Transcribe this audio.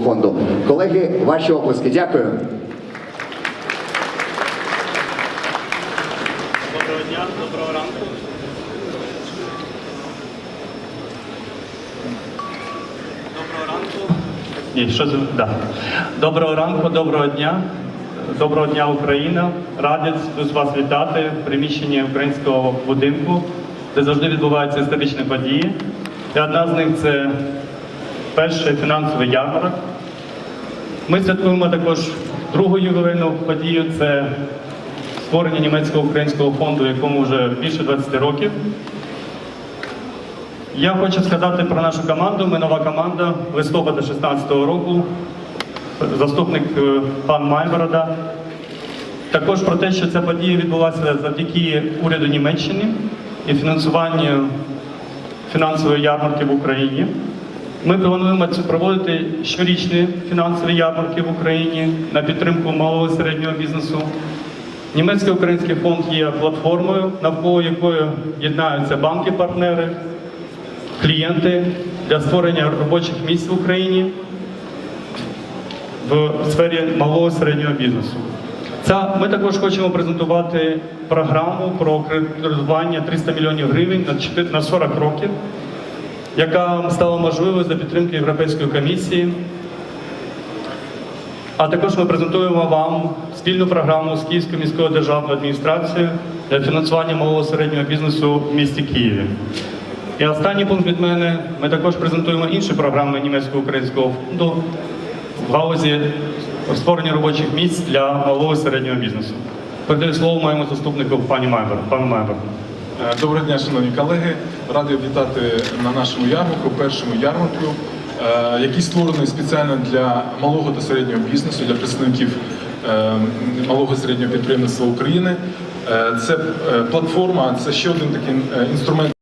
фонду. Колеги, ваші оплески. Дякую. Доброго дня, доброго ранку. Доброго ранку. Ні, що це? Да. Доброго ранку, доброго дня. Доброго дня, Україна. Тут вас вітати в приміщенні українського будинку, де завжди відбуваються історичні події. І одна з них це перший фінансовий ярмарок. Ми святкуємо також другу ювілейну подію. Це створення німецького українського фонду, якому вже більше 20 років. Я хочу сказати про нашу команду. Ми нова команда листопада 2016 року. Заступник е, пан Майборода. Також про те, що ця подія відбулася завдяки уряду Німеччини і фінансуванню фінансової ярмарки в Україні. Ми плануємо проводити щорічні фінансові ярмарки в Україні на підтримку малого і середнього бізнесу. Німецький український фонд є платформою, навколо якої єднаються банки-партнери, клієнти для створення робочих місць в Україні в сфері малого і середнього бізнесу. Ця, ми також хочемо презентувати програму про кредитування 300 мільйонів гривень на 40 років, яка стала можливою за підтримки Європейської комісії. А також ми презентуємо вам спільну програму з Київською міською державною адміністрацією для фінансування малого середнього бізнесу в місті Києві. І останній пункт від мене. Ми також презентуємо інші програми німецького українського фонду в галузі створення робочих місць для малого і середнього бізнесу. Передаю слово моєму заступнику пані Майбер. Пану Майбер. Е, Доброго дня, шановні колеги. Радий вітати на нашому ярмарку, першому ярмарку, е, який створений спеціально для малого та середнього бізнесу, для представників е, малого і середнього підприємництва України. Це платформа, це ще один такий інструмент.